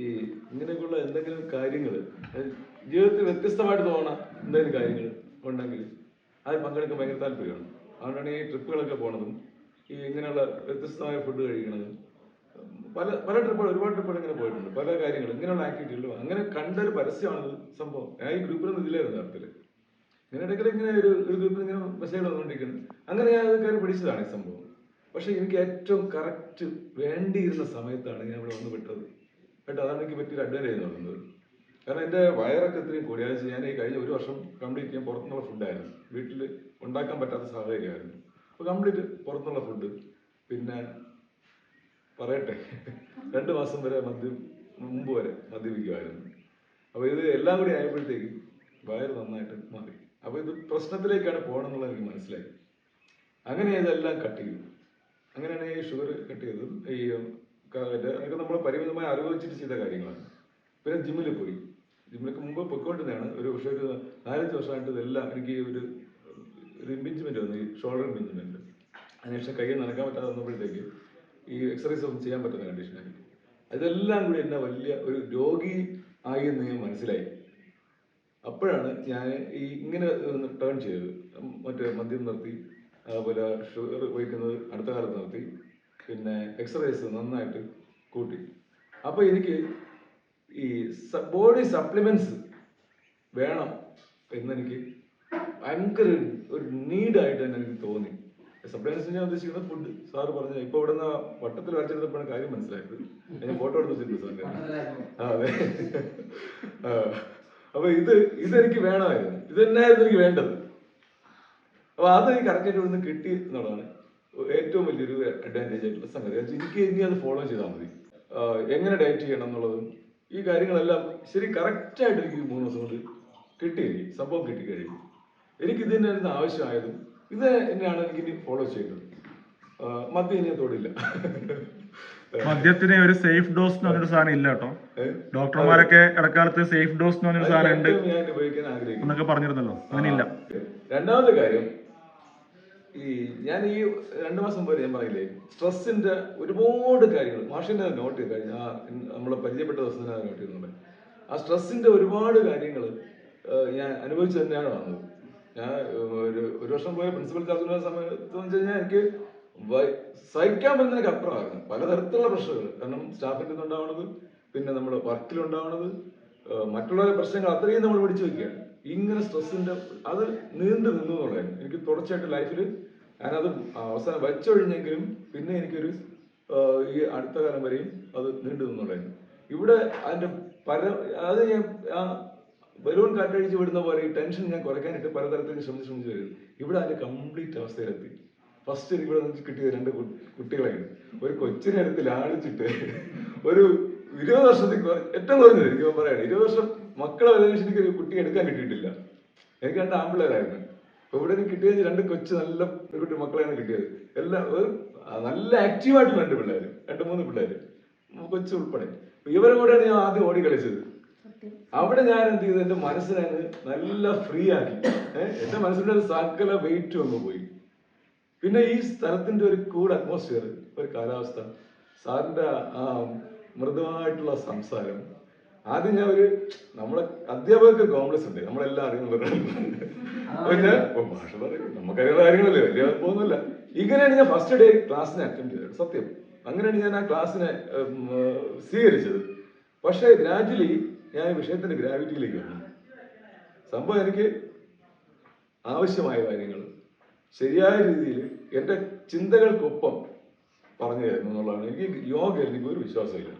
ഈ ഇങ്ങനെയൊക്കെയുള്ള എന്തെങ്കിലും കാര്യങ്ങൾ ജീവിതത്തിൽ വ്യത്യസ്തമായിട്ട് തോന്നണ എന്തെങ്കിലും കാര്യങ്ങൾ ഉണ്ടെങ്കിൽ അത് പങ്കെടുക്കാൻ ഭയങ്കര താല്പര്യമാണ്. അതുകൊണ്ടാണ് ഈ ട്രിപ്പുകളൊക്കെ പോണതും ഈ ഇങ്ങനെയുള്ള വ്യത്യസ്തമായ ഫുഡ് കഴിക്കണതും. പല പല ട്രിപ്പുകൾ ഒരുപാട് ട്രിപ്പുകൾ ഇങ്ങനെ പോയിട്ടുണ്ട്. പല കാര്യങ്ങൾ ഇങ്ങനെയുള്ള ആക്ടിവിറ്റികളും അങ്ങനെ കണ്ടൊരു പരസ്യമാണ് സംഭവം. ഞാൻ ഈ ഗ്രൂപ്പിൽ ഇതിലായിരുന്നു യഥാർത്ഥത്തിൽ ഇങ്ങനെ ഇടയ്ക്കിടെ ഇങ്ങനെ ഒരു ഒരു ഗ്രൂപ്പിൽ ഇങ്ങനെ മെസ്സേജ് വന്നുകൊണ്ടിരിക്കുന്നു. അങ്ങനെ ഞാൻ അത് കയറി പിടിച്ചതാണ് ഈ സംഭവം. പക്ഷെ എനിക്ക് ഏറ്റവും കറക്റ്റ് വേണ്ടിയിരുന്ന സമയത്താണ് ഞാൻ ഇവിടെ വന്ന് വിട്ടത്. കേട്ടോ അതാണ് എനിക്ക് പറ്റിയൊരു അഡ്വാന്റേജ് എന്ന് പറയുന്നത് കാരണം എന്റെ വയറൊക്കെ ഇത്രയും കൂടി ഞാൻ ഈ കഴിഞ്ഞ ഒരു വർഷം കംപ്ലീറ്റ് ഞാൻ പുറത്തുനിന്നുള്ള ഫുഡായിരുന്നു വീട്ടിൽ ഉണ്ടാക്കാൻ പറ്റാത്ത സാഹചര്യമായിരുന്നു അപ്പോൾ കംപ്ലീറ്റ് പുറത്തുനിന്നുള്ള ഫുഡ് പിന്നെ പറയട്ടെ രണ്ട് മാസം വരെ മദ്യം മുമ്പ് വരെ മദ്യപിക്കുമായിരുന്നു. അപ്പോൾ ഇത് എല്ലാം കൂടി ആയപ്പോഴത്തേക്കും വയറ് നന്നായിട്ട് മാറി. അപ്പോൾ ഇത് പ്രശ്നത്തിലേക്കാണ് പോകണമെന്നുള്ളത് എനിക്ക് മനസ്സിലായി. അങ്ങനെ ഇതെല്ലാം കട്ട് ചെയ്തു. അങ്ങനെയാണ് ഈ ഷുഗർ കട്ട് ചെയ്തതും ഈ അതൊക്കെ നമ്മൾ പരിമിതമായി അറിവ് വെച്ചിട്ട് ചെയ്ത കാര്യങ്ങളാണ്. പിന്നെ ജിമ്മിൽ പോയി. ജിമ്മിലൊക്കെ മുമ്പ് പൊയ്ക്കൊണ്ടിരുന്നതാണ്. ഒരു പക്ഷേ ഒരു നാലഞ്ച് വർഷമായിട്ട് ഇതെല്ലാം എനിക്ക് ഒരു ഒരു ഇമ്പിഞ്ച്മെന്റ് വന്നു. ഈ ഷോൾഡർ ഇമ്പിഞ്ച്മെന്റ് അതിനുശേഷം കൈ നനക്കാൻ പറ്റാതെ വന്നപ്പോഴത്തേക്ക് ഈ എക്സസൈസ് ഒന്നും ചെയ്യാൻ പറ്റുന്ന കണ്ടീഷനായി അതെല്ലാം കൂടി എന്നെ വലിയ ഒരു രോഗി ആയി എന്ന് ഞാൻ മനസ്സിലായി. അപ്പോഴാണ് ഞാൻ ഈ ഇങ്ങനെ ടേൺ ചെയ്തത്. മറ്റേ മദ്യം നിർത്തി അതുപോലെ ഷുഗർ വഹിക്കുന്നത് അടുത്ത കാലത്ത് നിർത്തി. പിന്നെ എക്സസൈസ് നന്നായിട്ട് കൂട്ടി. അപ്പോൾ എനിക്ക് ഈ ബോഡി സപ്ലിമെന്റ്സ് വേണം എന്നെനിക്ക് ഭയങ്കര ഒരു നീഡായിട്ട് തന്നെ എനിക്ക് തോന്നി. സപ്ലിമെന്റ്സ് ഞാൻ ഉദ്ദേശിക്കുന്നത് ഫുഡ് സാറ് പറഞ്ഞ ഇപ്പൊ ഇവിടുന്ന് വട്ടത്തിൽ വരച്ചെടുത്തപ്പോഴാണ് കാര്യം മനസ്സിലായത്. ഞാൻ ഫോട്ടോ എടുത്ത് വെച്ചിട്ടുണ്ട് അതെ. അപ്പൊ ഇത് ഇതെനിക്ക് വേണമായിരുന്നു. ഇത് തന്നെയായിരുന്നു എനിക്ക് വേണ്ടത്. അപ്പൊ അത് കറക്റ്റായിട്ട് ഇവിടുന്ന് കിട്ടി എന്നുള്ളതാണ് ഏറ്റവും വലിയൊരു അഡ്വാന്റേജ് ആയിട്ടുള്ള സംഗതി എനിക്ക് ഇനി അത് ഫോളോ ചെയ്താൽ മതി. എങ്ങനെ ഡയറ്റ് ചെയ്യണം എന്നുള്ളതും. ഈ കാര്യങ്ങളെല്ലാം ശരി കറക്റ്റായിട്ട് എനിക്ക് മൂന്ന് ദിവസം കൊണ്ട് കിട്ടി എനിക്ക് സംഭവം കിട്ടിക്കഴിഞ്ഞു. എനിക്ക് ഇത് തന്നെയായിരുന്നു ആവശ്യമായതും ഇത് തന്നെയാണ് എനിക്ക് ഇനി ഫോളോ ചെയ്യേണ്ടത്. മദ്യം ഇനി തൊടില്ല. മദ്യത്തിന് ഒരു സേഫ് ഡോസ് എന്ന് പറഞ്ഞൊരു സാധനം ഇല്ല കേട്ടോ? ഡോക്ടർമാരൊക്കെ ഇടക്കാലത്ത് സേഫ് ഡോസ് എന്ന് പറഞ്ഞൊരു സാധനം ഉണ്ട്. ഞാൻ ഉപയോഗിക്കാൻ ആഗ്രഹിക്കുന്നു. എന്നൊക്കെ പറഞ്ഞിരുന്നല്ലോ. അങ്ങനെയില്ല. രണ്ടാമത്തെ കാര്യം ഈ ഞാൻ ഈ രണ്ടു മാസം പോലെ ഞാൻ പറയില്ലേ സ്ട്രെസ്സിന്റെ ഒരുപാട് കാര്യങ്ങൾ മാഷിന്റെ നോട്ട് ചെയ്ത് കഴിഞ്ഞ ആ നമ്മൾ പരിചയപ്പെട്ട ദിവസം തന്നെ നോട്ട് ചെയ്യുന്നുണ്ട് ആ സ്ട്രെസ്സിന്റെ ഒരുപാട് കാര്യങ്ങൾ ഞാൻ അനുഭവിച്ചു തന്നെയാണ് വന്നത്. ഞാൻ ഒരു ഒരു വർഷം പോയ പ്രിൻസിപ്പൽ ചാർജുള്ള സമയത്ത് വെച്ച് കഴിഞ്ഞാൽ എനിക്ക് സഹിക്കാൻ പറ്റുന്നതിനൊക്കെ അപ്പുറമായിരുന്നു. പലതരത്തിലുള്ള പ്രശ്നങ്ങൾ കാരണം സ്റ്റാഫിന്റെ ഉണ്ടാവണത് പിന്നെ നമ്മൾ വർക്കിലുണ്ടാവണത് മറ്റുള്ളവരുടെ പ്രശ്നങ്ങൾ അത്രയും നമ്മൾ പിടിച്ചു വെക്കുകയാണ്. ഇങ്ങനെ സ്ട്രെസ്സിന്റെ അത് നീണ്ടു നിന്നു എന്നുള്ളതാണ് എനിക്ക് തുടർച്ചയായിട്ട് ലൈഫിൽ ഞാനത് അവസാനം വെച്ചൊഴിഞ്ഞെങ്കിലും പിന്നെ എനിക്കൊരു ഈ അടുത്ത കാലം വരെയും അത് നീണ്ടു നിന്നുള്ളായിരുന്നു ഇവിടെ അതിന്റെ പല അത് ഞാൻ ബലൂൺ കാറ്റഴിച്ച് വിടുന്ന പോലെ ഈ ടെൻഷൻ ഞാൻ കുറയ്ക്കാനായിട്ട് പലതരത്തിൽ ശ്രമിച്ച് ശ്രമിച്ച് വരും. ഇവിടെ അതിന്റെ കംപ്ലീറ്റ് അവസ്ഥയിലെത്തി. ഫസ്റ്റ് എനിക്ക് ഇവിടെ കിട്ടിയത് രണ്ട് കുട്ടികളായിരുന്നു. ഒരു കൊച്ചിനെ എടുത്ത് ലാളിച്ചിട്ട് ഒരു ഇരുപത് വർഷത്തിൽ ഏറ്റവും കുറഞ്ഞത് എനിക്ക് പറയാണ്. ഇരുപത് വർഷം മക്കളെ വരെ എനിക്ക് ഒരു കുട്ടി എടുക്കാൻ കിട്ടിയിട്ടില്ല. എനിക്ക് രണ്ട് ആമ്പിള്ളേരായിരുന്നു. അപ്പൊ ഇവിടെ എനിക്ക് കിട്ടിയത് രണ്ട് കൊച്ചു നല്ല കുട്ടി മക്കളെയാണ് കിട്ടിയത്. എല്ലാം ഒരു നല്ല ആക്റ്റീവായിട്ടുള്ള രണ്ട് പിള്ളേര് രണ്ട് മൂന്ന് പിള്ളേര്. കൊച്ചു ഉൾപ്പെടെ. ഇവരും കൂടെയാണ് ഞാൻ ആദ്യം ഓടി കളിച്ചത്. അവിടെ ഞാൻ എന്ത് ചെയ്തു? എന്റെ മനസ്സിനെ നല്ല ഫ്രീ ആക്കി. എന്റെ മനസ്സിന്റെ ഒരു സകല വെയിറ്റും അങ്ങ് പോയി. പിന്നെ ഈ സ്ഥലത്തിന്റെ ഒരു കൂൾ അറ്റ്മോസ്ഫിയർ ഒരു കാലാവസ്ഥ. സാറിന്റെ ആ മൃദുവായിട്ടുള്ള സംസാരം ആദ്യം ഞാൻ ഒരു നമ്മളെ അധ്യാപകർക്ക് കോംപ്ലക്സ് ഉണ്ട്. നമ്മളെല്ലാം അറിയുന്നവരാണ് പിന്നെ ഞാൻ ഭാഷ പറയും. നമുക്കറിയുന്ന കാര്യങ്ങളല്ലേ? വലിയ പോകുന്നില്ല ഇങ്ങനെയാണ് ഞാൻ ഫസ്റ്റ് ഡേ ക്ലാസ്സിനെ അറ്റൻഡ് ചെയ്തത്. സത്യം. അങ്ങനെയാണ് ഞാൻ ആ ക്ലാസ്സിനെ സ്വീകരിച്ചത്. പക്ഷേ ഗ്രാജുവലി ഞാൻ ഈ വിഷയത്തിന്റെ ഗ്രാവിറ്റിയിലേക്ക് വന്നു. സംഭവം എനിക്ക് ആവശ്യമായ കാര്യങ്ങൾ ശരിയായ രീതിയിൽ എന്റെ ചിന്തകൾക്കൊപ്പം പറഞ്ഞു തരുന്നു എന്നുള്ളതാണ്. എനിക്ക് യോഗ എനിക്ക് ഒരു വിശ്വാസമില്ല.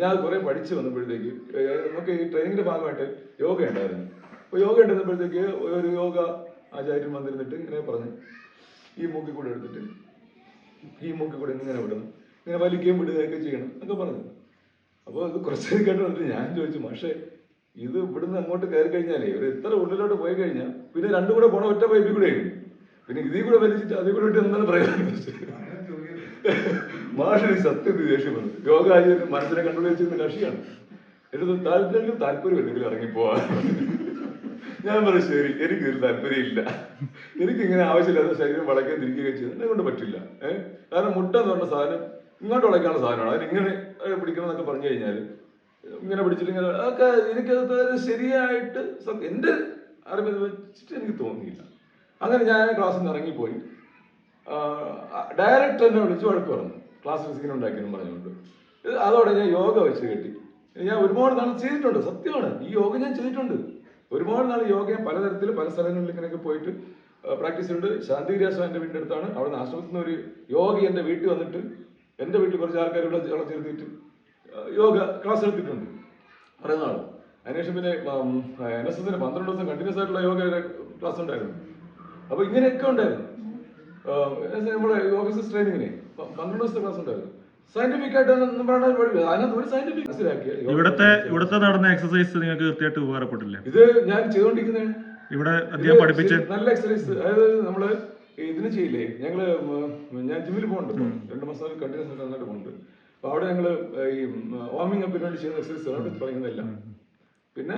ഞാൻ അത് കുറേ പഠിച്ചു വന്നപ്പോഴത്തേക്ക് നമുക്ക് ഈ ട്രെയിനിങ്ങിന്റെ ഭാഗമായിട്ട് യോഗ ഉണ്ടായിരുന്നു. അപ്പോൾ യോഗ ഉണ്ടായിരുന്നപ്പോഴത്തേക്ക് ഒരു യോഗ ആചാര്യൻ വന്നിരുന്നിട്ട് ഇങ്ങനെ പറഞ്ഞു. ഈ മൂക്കി കൂടെ എടുത്തിട്ട് ഈ മൂക്കി കൂടെ ഇങ്ങനെ വിടണം ഇങ്ങനെ വലിക്കുകയും വിടുകയൊക്കെ ചെയ്യണം എന്നൊക്കെ പറഞ്ഞു. അപ്പോൾ ഇത് കുറച്ച് കേട്ട് വന്നിട്ട് ഞാൻ ചോദിച്ചു പക്ഷേ ഇത് ഇവിടുന്ന് അങ്ങോട്ട് കയറി കഴിഞ്ഞാലേ ഒരു എത്ര ഉള്ളിലോട്ട് പോയി കഴിഞ്ഞാൽ പിന്നെ രണ്ടും കൂടെ പോണ ഒറ്റ പൈപ്പിൽ കൂടെ പിന്നെ ഇതിൽ കൂടെ വലിച്ചിട്ട് അതിൽ കൂടെ ഇട്ട് എന്താണ് പറയാൻ മാഷി സത്യത്തിൽ ദേഷ്യം വന്നത് യോഗ ആചാര്യൻ മനസ്സിനെ കണ്ടുപിടി വെച്ചിരുന്ന കക്ഷിയാണ്. എന്നിട്ട് താല്പര്യം താല്പര്യം ഇല്ലെങ്കിൽ ഇറങ്ങിപ്പോവാ. ഞാൻ പറഞ്ഞു ശരി എനിക്ക് ഒരു താല്പര്യമില്ല. എനിക്ക് ഇങ്ങനെ ആവശ്യമില്ലാത്ത ശരീരം വളയ്ക്കാൻ തിരിക്കുകയും ചെയ്തു. എന്നെ കൊണ്ട് പറ്റില്ല. ഏഹ് കാരണം മുട്ട എന്ന് പറഞ്ഞ സാധനം ഇങ്ങോട്ട് വളയ്ക്കാനുള്ള സാധനമാണ്. അതിനിങ്ങനെ പിടിക്കണം എന്നൊക്കെ പറഞ്ഞു കഴിഞ്ഞാൽ ഇങ്ങനെ പിടിച്ചിട്ട് അതൊക്കെ എനിക്കത് ശരിയായിട്ട് എന്റെ അറിവിൽ വെച്ചിട്ട് എനിക്ക് തോന്നിയില്ല. അങ്ങനെ ഞാൻ ക്ലാസ്സിൽ നിന്ന് ഇറങ്ങിപ്പോയി ഡയറക്ടർ എന്നെ വിളിച്ച് വഴക്ക് പറഞ്ഞു. ക്ലാസ്സിൽ സീൻ ഉണ്ടാക്കിയെന്ന് പറഞ്ഞുകൊണ്ട്. അതോടെ ഞാൻ യോഗ വെച്ച് കെട്ടി. ഞാൻ ഒരുപാട് നാൾ ചെയ്തിട്ടുണ്ട് സത്യമാണ്. ഈ യോഗ ഞാൻ ചെയ്തിട്ടുണ്ട്. ഒരുപാട് നാൾ യോഗ ഞാൻ പലതരത്തിൽ പല സ്ഥലങ്ങളിൽ ഇങ്ങനെയൊക്കെ പോയിട്ട് പ്രാക്ടീസ് ചെയ്തിട്ടുണ്ട് ശാന്തിരാസം എന്റെ വീടിന്റെ അടുത്താണ്. അവിടെ നിന്ന് ആശ്രമത്തിൽ നിന്ന് ഒരു യോഗി എന്റെ വീട്ടിൽ വന്നിട്ട് എന്റെ വീട്ടിൽ കുറച്ച് ആൾക്കാർ ഇവിടെ ഇവിടെ ചേർത്തിട്ട് യോഗ ക്ലാസ് എടുത്തിട്ടുണ്ട്. കുറേ നാൾ അതിനുശേഷം പിന്നെ എൻ എസ് എസിന് പന്ത്രണ്ട് ദിവസം കണ്ടിന്യൂസ് ആയിട്ടുള്ള യോഗ ക്ലാസ് ഉണ്ടായിരുന്നു. അപ്പോൾ ഇങ്ങനെയൊക്കെ ഉണ്ടായിരുന്നു. നമ്മുടെ ഓഫീസസ് ട്രെയിനിങ്ങിനെ പന്ത്രണ്ട് ദിവസത്തെ ക്ലാസ് ഉണ്ടായിരുന്നു. സയന്റിഫിക് ആയിട്ട് ഒന്നും അതിനകത്ത് ഒരു സയന്റിഫിക് ഇവിടുത്തെ ഇവിടുത്തെ നടന്ന എക്സസൈസ് നിങ്ങൾക്ക് കൃത്യമായിട്ട് ഉപകാരപ്പെട്ടില്ലേ? ഇത് ഞാൻ ചെയ്തുകൊണ്ടിരിക്കുന്നതാണ് ഇവിടെ അധികം പഠിപ്പിച്ച് നല്ല എക്സസൈസ് അതായത് നമ്മൾ ഇതിന് ചെയ്യില്ലേ? ഞങ്ങൾ ഞാൻ ജിമ്മിൽ പോകുന്നുണ്ട് രണ്ടു മാസം കണ്ടിന്യൂസ് ആയിട്ട് നന്നായിട്ട് പോകുന്നുണ്ട് അപ്പൊ അവിടെ ഞങ്ങൾ ഈ വാമിംഗ് അപ്പിന് വേണ്ടി ചെയ്യുന്ന എക്സസൈസ് അവിടെ പറയുന്നതല്ല. പിന്നെ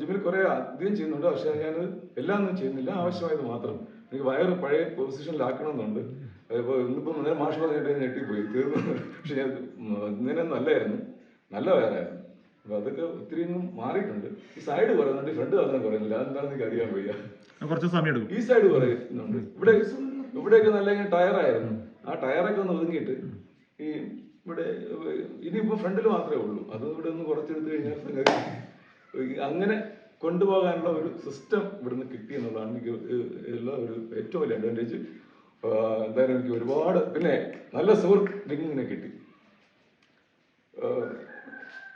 ജിമ്മിൽ കുറെ അധികം ചെയ്യുന്നുണ്ട്. പക്ഷെ ഞാൻ എല്ലാം ഒന്നും ചെയ്യുന്നില്ല. ആവശ്യമായത് മാത്രം. എനിക്ക് വയറ് പഴയ പൊസിഷനിലാക്കണമെന്നുണ്ട് അതിപ്പോ ഇന്നിപ്പോ നേരെ മാഷ് പറഞ്ഞിട്ട് ഞെട്ടിപ്പോയി. തീർന്നു പക്ഷെ ഞാൻ ഇന്നലെ നല്ലായിരുന്നു. നല്ല വയറായിരുന്നു. അപ്പൊ അതൊക്കെ ഒത്തിരി മാറിയിട്ടുണ്ട്. ഈ സൈഡ് പറയുന്നുണ്ട് ഫ്രണ്ട് പറഞ്ഞാൽ പറയുന്നില്ല. അതെന്താണെന്ന് എനിക്ക് അറിയാൻ വയ്യ. കുറച്ച് സമയം എടുക്കും. ഈ സൈഡ് പറയുന്നുണ്ട്. ഇവിടെ ഇവിടെയൊക്കെ നല്ല ടയറായിരുന്നു. ആ ടയറൊക്കെ ഒന്ന് ഒതുങ്ങിയിട്ട് ഈ ഇവിടെ ഇനിയിപ്പോ ഫ്രണ്ടിൽ മാത്രമേ ഉള്ളൂ. അത് ഇവിടെ ഒന്ന് കുറച്ചെടുത്ത് കഴിഞ്ഞാൽ സംഗതി അങ്ങനെ കൊണ്ടുപോകാനുള്ള ഒരു സിസ്റ്റം ഇവിടുന്ന് കിട്ടി എന്നുള്ളതാണ് എനിക്ക് ഉള്ള ഒരു ഏറ്റവും വലിയ അഡ്വാന്റേജ് എന്തായാലും എനിക്ക് ഒരുപാട് പിന്നെ നല്ല സുഹൃത്ത് ഇങ്ങനെ കിട്ടി.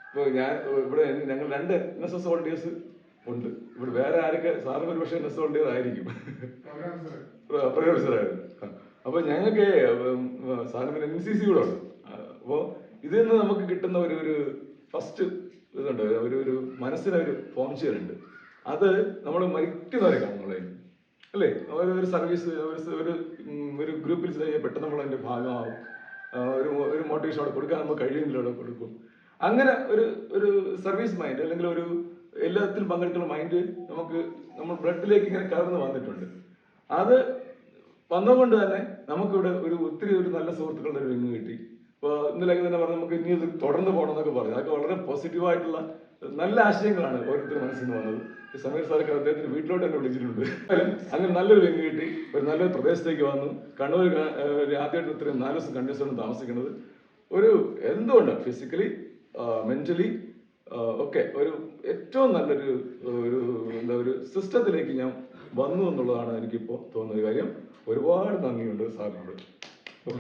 ഇപ്പോൾ ഞാൻ ഇവിടെ ഞങ്ങൾ രണ്ട് എൻ എസ് എസ് വോളണ്ടിയേഴ്സ് ഉണ്ട്. ഇവിടെ വേറെ ആരൊക്കെ സാറിന് ഒരു പക്ഷേ എൻ എസ് വോളണ്ടിയർ ആയിരിക്കും. പ്രൊഫസറായിരുന്നു അപ്പൊ ഞങ്ങൾക്ക് സാറിന് എൻ സി സി കൂടെ ഉണ്ട്. അപ്പോൾ ഇതിൽ നിന്ന് നമുക്ക് കിട്ടുന്ന ഒരു ഒരു ഫസ്റ്റ് ഇതുണ്ട്. ഒരു ഒരു മനസ്സിനൊരു ഫോം ചെയ്യലുണ്ട് അത് നമ്മൾ മരിക്കുന്നവരെ കാണുന്നത് അല്ലേ? ഒരു സർവീസ് ഒരു ഒരു ഗ്രൂപ്പിൽ പെട്ടെന്ന് നമ്മൾ അതിന്റെ ഭാഗമാവും. ഒരു ഒരു മോട്ടിവേഷൻ അവിടെ കൊടുക്കാൻ നമുക്ക് കഴിയുന്നില്ല കൊടുക്കും. അങ്ങനെ ഒരു ഒരു സർവീസ് മൈൻഡ് അല്ലെങ്കിൽ ഒരു എല്ലാത്തിലും പങ്കെടുക്കുന്ന മൈൻഡ് നമുക്ക് നമ്മൾ ബ്ലഡിലേക്ക് ഇങ്ങനെ കലർന്ന് വന്നിട്ടുണ്ട്. അത് വന്നതുകൊണ്ട് തന്നെ നമുക്കിവിടെ ഒരു ഒത്തിരി ഒരു നല്ല സുഹൃത്തുക്കളുടെ ഒരു റിങ് കിട്ടി. ഇപ്പോൾ ഇന്നലെയൊക്കെ തന്നെ പറഞ്ഞു നമുക്ക് ഇനി ഇത് തുടർന്ന് പോകണം എന്നൊക്കെ പറഞ്ഞു. അതൊക്കെ വളരെ പോസിറ്റീവായിട്ടുള്ള നല്ല ആശയങ്ങളാണ് ഓരോരുത്തർ മനസ്സിൽ നിന്ന് വന്നത്. സമീർ സാറൊക്കെ അദ്ദേഹത്തിന് വീട്ടിലോട്ട് തന്നെ വിളിച്ചിട്ടുണ്ട്. അങ്ങനെ നല്ലൊരു വെങ്ങ് കിട്ടി. ഒരു നല്ലൊരു പ്രദേശത്തേക്ക് വന്നു. കണ്ണൂർ ആദ്യമായിട്ട് ഇത്രയും നാല് ദിവസം കണ്ടിന്യൂസ് താമസിക്കുന്നത്. ഒരു എന്തുകൊണ്ട് ഫിസിക്കലി മെന്റലി ഒക്കെ ഒരു ഏറ്റവും നല്ലൊരു ഒരു എന്താ ഒരു സിസ്റ്റത്തിലേക്ക് ഞാൻ വന്നു എന്നുള്ളതാണ് എനിക്കിപ്പോൾ തോന്നുന്ന കാര്യം. ഒരുപാട് നന്ദിയുണ്ട് സാറിനോട്. യു